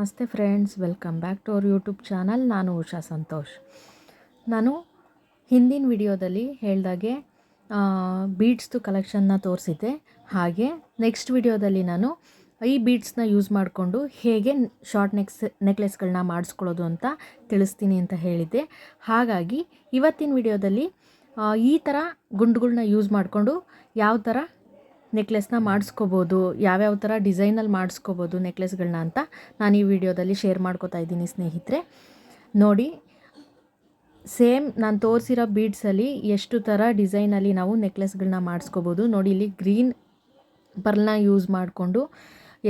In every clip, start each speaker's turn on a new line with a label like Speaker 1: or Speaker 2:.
Speaker 1: ನಮಸ್ತೆ friends, welcome back to our YouTube channel. ನಾನು ಉಷಾ ಸಂತೋಷ್. ನಾನು ಹಿಂದಿನ ವಿಡಿಯೋದಲ್ಲಿ ಹೇಳ್ದಾಗೆ ಬೀಡ್ಸ್ದು ಕಲೆಕ್ಷನ್ನ ತೋರಿಸಿದ್ದೆ. ಹಾಗೆ ನೆಕ್ಸ್ಟ್ ವಿಡಿಯೋದಲ್ಲಿ ನಾನು ಈ ಬೀಡ್ಸ್ನ ಯೂಸ್ ಮಾಡಿಕೊಂಡು ಹೇಗೆ ಶಾರ್ಟ್ ನೆಕ್ಸ್ ನೆಕ್ಲೆಸ್ಗಳನ್ನ ಮಾಡಿಸ್ಕೊಳ್ಳೋದು ಅಂತ ತಿಳಿಸ್ತೀನಿ ಅಂತ ಹೇಳಿದ್ದೆ. ಹಾಗಾಗಿ ಇವತ್ತಿನ ವಿಡಿಯೋದಲ್ಲಿ ಈ ಥರ ಗುಂಡುಗಳನ್ನ ಯೂಸ್ ಮಾಡಿಕೊಂಡು ಯಾವ ಥರ ನೆಕ್ಲೆಸ್ನ ಮಾಡಿಸ್ಕೋಬೋದು, ಯಾವ್ಯಾವ ಥರ ಡಿಸೈನಲ್ಲಿ ಮಾಡಿಸ್ಕೋಬೋದು ನೆಕ್ಲೆಸ್ಗಳನ್ನ ಅಂತ ನಾನು ಈ ವಿಡಿಯೋದಲ್ಲಿ ಶೇರ್ ಮಾಡ್ಕೋತಾ ಇದ್ದೀನಿ ಸ್ನೇಹಿತರೆ. ನೋಡಿ, ಸೇಮ್ ನಾನು ತೋರಿಸಿರೋ ಬೀಡ್ಸಲ್ಲಿ ಎಷ್ಟು ಥರ ಡಿಸೈನಲ್ಲಿ ನಾವು ನೆಕ್ಲೆಸ್ಗಳನ್ನ ಮಾಡಿಸ್ಕೋಬೋದು. ನೋಡಿ, ಇಲ್ಲಿ ಗ್ರೀನ್ ಪರ್ಲ್ನ ಯೂಸ್ ಮಾಡಿಕೊಂಡು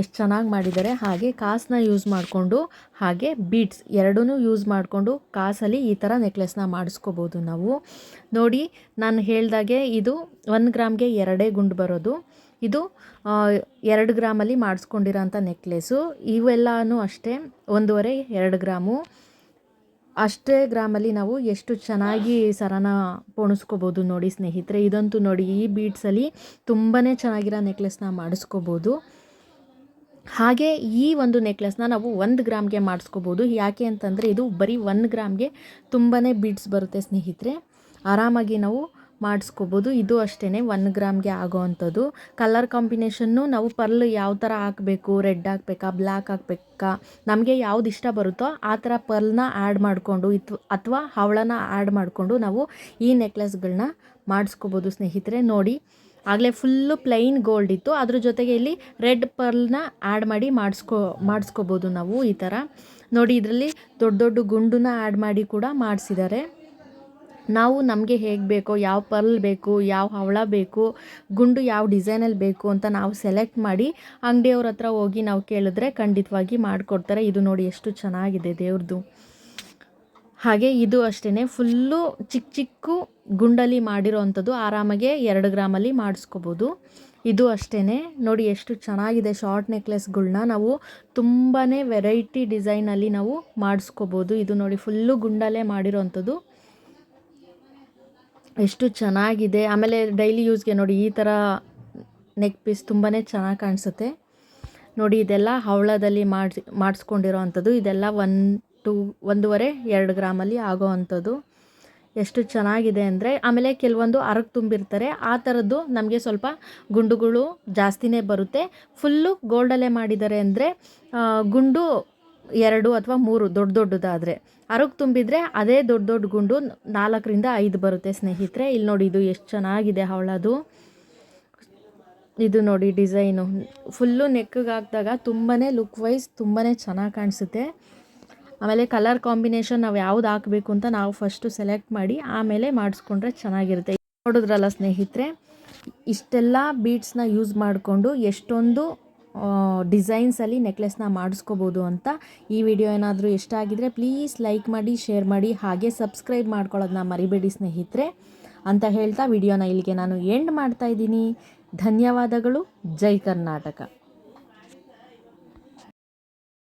Speaker 1: ಎಷ್ಟು ಚೆನ್ನಾಗಿ ಮಾಡಿದ್ದಾರೆ, ಹಾಗೆ ಕಾಸನ್ನ ಯೂಸ್ ಮಾಡಿಕೊಂಡು, ಹಾಗೆ ಬೀಡ್ಸ್ ಎರಡೂ ಯೂಸ್ ಮಾಡಿಕೊಂಡು ಕಾಸಲ್ಲಿ ಈ ಥರ ನೆಕ್ಲೆಸ್ನ ಮಾಡಿಸ್ಕೋಬೋದು ನಾವು. ನೋಡಿ, ನಾನು ಹೇಳ್ದಾಗೆ ಇದು ಒಂದು ಗ್ರಾಮ್ಗೆ ಎರಡೇ ಗುಂಡು ಬರೋದು. ಇದು ಎರಡು ಗ್ರಾಮಲ್ಲಿ ಮಾಡಿಸ್ಕೊಂಡಿರೋಂಥ ನೆಕ್ಲೆಸ್ಸು ಇವೆಲ್ಲನೂ ಅಷ್ಟೇ, ಒಂದೂವರೆ, ಎರಡು ಗ್ರಾಮು. ಅಷ್ಟೇ ಗ್ರಾಮಲ್ಲಿ ನಾವು ಎಷ್ಟು ಚೆನ್ನಾಗಿ ಸರನ ಪೋಣಿಸ್ಕೋಬೋದು ನೋಡಿ ಸ್ನೇಹಿತರೆ. ಇದಂತೂ ನೋಡಿ, ಈ ಬೀಡ್ಸಲ್ಲಿ ತುಂಬಾ ಚೆನ್ನಾಗಿರೋ ನೆಕ್ಲೆಸ್ನ ಮಾಡಿಸ್ಕೋಬೋದು. ಹಾಗೆ ಈ ಒಂದು ನೆಕ್ಲೆಸ್ನ ನಾವು ಒಂದು ಗ್ರಾಮ್ಗೆ ಮಾಡಿಸ್ಕೋಬೋದು. ಯಾಕೆ ಅಂತಂದರೆ ಇದು ಬರೀ ಒಂದು ಗ್ರಾಮ್ಗೆ ತುಂಬಾ ಬೀಡ್ಸ್ ಬರುತ್ತೆ ಸ್ನೇಹಿತರೆ. ಆರಾಮಾಗಿ ನಾವು ಮಾಡಿಸ್ಕೋಬೋದು. ಇದು ಅಷ್ಟೇ ಒನ್ ಗ್ರಾಮ್ಗೆ ಆಗೋ ಅಂಥದ್ದು. ಕಲರ್ ಕಾಂಬಿನೇಷನ್ನು ನಾವು ಪರ್ಲ್ ಯಾವ ಥರ ಹಾಕಬೇಕು ರೆಡ್ ಹಾಕ್ಬೇಕಾ ಬ್ಲ್ಯಾಕ್ ಹಾಕ್ಬೇಕಾ, ನಮಗೆ ಯಾವ್ದು ಇಷ್ಟ ಬರುತ್ತೋ ಆ ಥರ ಪರ್ಲ್ನ ಆ್ಯಡ್ ಮಾಡಿಕೊಂಡು ಇತ್, ಅಥವಾ ಹವಳನ ಆ್ಯಡ್ ಮಾಡಿಕೊಂಡು ನಾವು ಈ ನೆಕ್ಲೆಸ್ಗಳನ್ನ ಮಾಡಿಸ್ಕೋಬೋದು ಸ್ನೇಹಿತರೆ. ನೋಡಿ ಆಗಲೇ ಫುಲ್ಲು ಪ್ಲೈನ್ ಗೋಲ್ಡ್ ಇತ್ತು. ಅದ್ರ ಜೊತೆಗೆ ಇಲ್ಲಿ ರೆಡ್ ಪರ್ಲ್ನ ಆ್ಯಡ್ ಮಾಡಿ ಮಾಡಿಸ್ಕೋ, ಮಾಡಿಸ್ಕೋಬೋದು ನಾವು ಈ ಥರ ನೋಡಿ, ಇದರಲ್ಲಿ ದೊಡ್ಡ ದೊಡ್ಡ ಗುಂಡನ್ನ ಆ್ಯಡ್ ಮಾಡಿ ಕೂಡ ಮಾಡಿಸಿದ್ದಾರೆ. ನಾವು ನಮಗೆ ಹೇಗೆ ಬೇಕೋ, ಯಾವ ಪರ್ಲ್ ಬೇಕು, ಯಾವ ಹವಳ ಬೇಕು, ಗುಂಡು ಯಾವ ಡಿಸೈನಲ್ಲಿ ಬೇಕು ಅಂತ ನಾವು ಸೆಲೆಕ್ಟ್ ಮಾಡಿ ಅಂಗಡಿಯವ್ರ ಹತ್ರ ಹೋಗಿ ನಾವು ಕೇಳಿದ್ರೆ ಖಂಡಿತವಾಗಿ ಮಾಡಿಕೊಡ್ತಾರೆ. ಇದು ನೋಡಿ ಎಷ್ಟು ಚೆನ್ನಾಗಿದೆ ದೇವ್ರದ್ದು ಹಾಗೆ ಇದು ಅಷ್ಟೇ ಫುಲ್ಲು ಚಿಕ್ಕ ಚಿಕ್ಕ ಗುಂಡಲ್ಲಿ ಮಾಡಿರೋ ಅಂಥದ್ದು ಆರಾಮಾಗೆ ಎರಡು ಗ್ರಾಮಲ್ಲಿ ಮಾಡಿಸ್ಕೋಬೋದು. ಇದು ಅಷ್ಟೇ ನೋಡಿ ಎಷ್ಟು ಚೆನ್ನಾಗಿದೆ ಶಾರ್ಟ್ ನೆಕ್ಲೆಸ್ಗಳನ್ನ ನಾವು ತುಂಬಾ ವೆರೈಟಿ ಡಿಸೈನಲ್ಲಿ ನಾವು ಮಾಡಿಸ್ಕೋಬೋದು. ಇದು ನೋಡಿ ಫುಲ್ಲು ಗುಂಡಲ್ಲೇ ಮಾಡಿರೋ ಅಂಥದ್ದು ಎಷ್ಟು ಚೆನ್ನಾಗಿದೆ. ಆಮೇಲೆ ಡೈಲಿ ಯೂಸ್ಗೆ ನೋಡಿ ಈ ಥರ ನೆಕ್ ಪೀಸ್ ತುಂಬಾ ಚೆನ್ನಾಗಿ ಕಾಣಿಸುತ್ತೆ. ನೋಡಿ ಇದೆಲ್ಲ ಹವಳದಲ್ಲಿ ಮಾಡಿಸಿ ಮಾಡಿಸ್ಕೊಂಡಿರೋ ಅಂಥದ್ದು ಇದೆಲ್ಲ ಒನ್ ಟು ಒಂದೂವರೆ, ಎರಡು ಗ್ರಾಮಲ್ಲಿ ಆಗೋ ಅಂಥದ್ದು. ಎಷ್ಟು ಚೆನ್ನಾಗಿದೆ ಅಂದರೆ, ಆಮೇಲೆ ಕೆಲವೊಂದು ಅರಕು ತುಂಬಿರ್ತಾರೆ. ಆ ಥರದ್ದು ನಮಗೆ ಸ್ವಲ್ಪ ಗುಂಡುಗಳು ಜಾಸ್ತಿನೇ ಬರುತ್ತೆ. ಫುಲ್ಲು ಗೋಲ್ಡಲ್ಲೇ ಮಾಡಿದ್ದಾರೆ ಅಂದರೆ ಗುಂಡು ಎರಡು ಅಥವಾ ಮೂರು ದೊಡ್ಡ ದೊಡ್ಡದಾದರೆ. ಅರಕು ತುಂಬಿದರೆ ಅದೇ ದೊಡ್ಡ ದೊಡ್ಡ ಗುಂಡು ನಾಲ್ಕರಿಂದ ಐದು ಬರುತ್ತೆ ಸ್ನೇಹಿತರೆ. ಇಲ್ಲಿ ನೋಡಿ, ಇದು ಎಷ್ಟು ಚೆನ್ನಾಗಿದೆ ಅವಳದು ಇದು ನೋಡಿ ಡಿಸೈನು. ಫುಲ್ಲು ನೆಕ್ಕಿಗೆ ಹಾಕಿದಾಗ ತುಂಬಾ ಲುಕ್ ವೈಸ್ ತುಂಬಾ ಚೆನ್ನಾಗಿ ಕಾಣಿಸುತ್ತೆ. ಆಮೇಲೆ ಕಲರ್ ಕಾಂಬಿನೇಷನ್ ನಾವು ಯಾವ್ದು ಹಾಕಬೇಕು ಅಂತ ನಾವು ಫಸ್ಟು ಸೆಲೆಕ್ಟ್ ಮಾಡಿ ಆಮೇಲೆ ಮಾಡಿಸ್ಕೊಂಡ್ರೆ ಚೆನ್ನಾಗಿರುತ್ತೆ. ನೋಡಿದ್ರಲ್ಲ ಸ್ನೇಹಿತರೆ, ಇಷ್ಟೆಲ್ಲ ಬೀಡ್ಸ್ನ ಯೂಸ್ ಮಾಡಿಕೊಂಡು ಎಷ್ಟೊಂದು ಡಿಸೈನ್ಸಲ್ಲಿ ನೆಕ್ಲೆಸ್ನ ಮಾಡಿಸ್ಕೋಬೋದು ಅಂತ ಈ ವಿಡಿಯೋ ಏನಾದರೂ ಇಷ್ಟ ಆಗಿದ್ರೆ ಪ್ಲೀಸ್ ಲೈಕ್ ಮಾಡಿ ಶೇರ್ ಮಾಡಿ, ಹಾಗೆ ಸಬ್ಸ್ಕ್ರೈಬ್ ಮಾಡ್ಕೊಳ್ಳೋದನ್ನ ಮರಿಬೇಡಿ ಸ್ನೇಹಿತರೆ. ಅಂತ ಹೇಳ್ತಾ ವಿಡಿಯೋನ ಇಲ್ಲಿಗೆ ನಾನು ಎಂಡ್ ಮಾಡ್ತಾ ಇದ್ದೀನಿ. ಧನ್ಯವಾದಗಳು. ಜೈ ಕರ್ನಾಟಕ.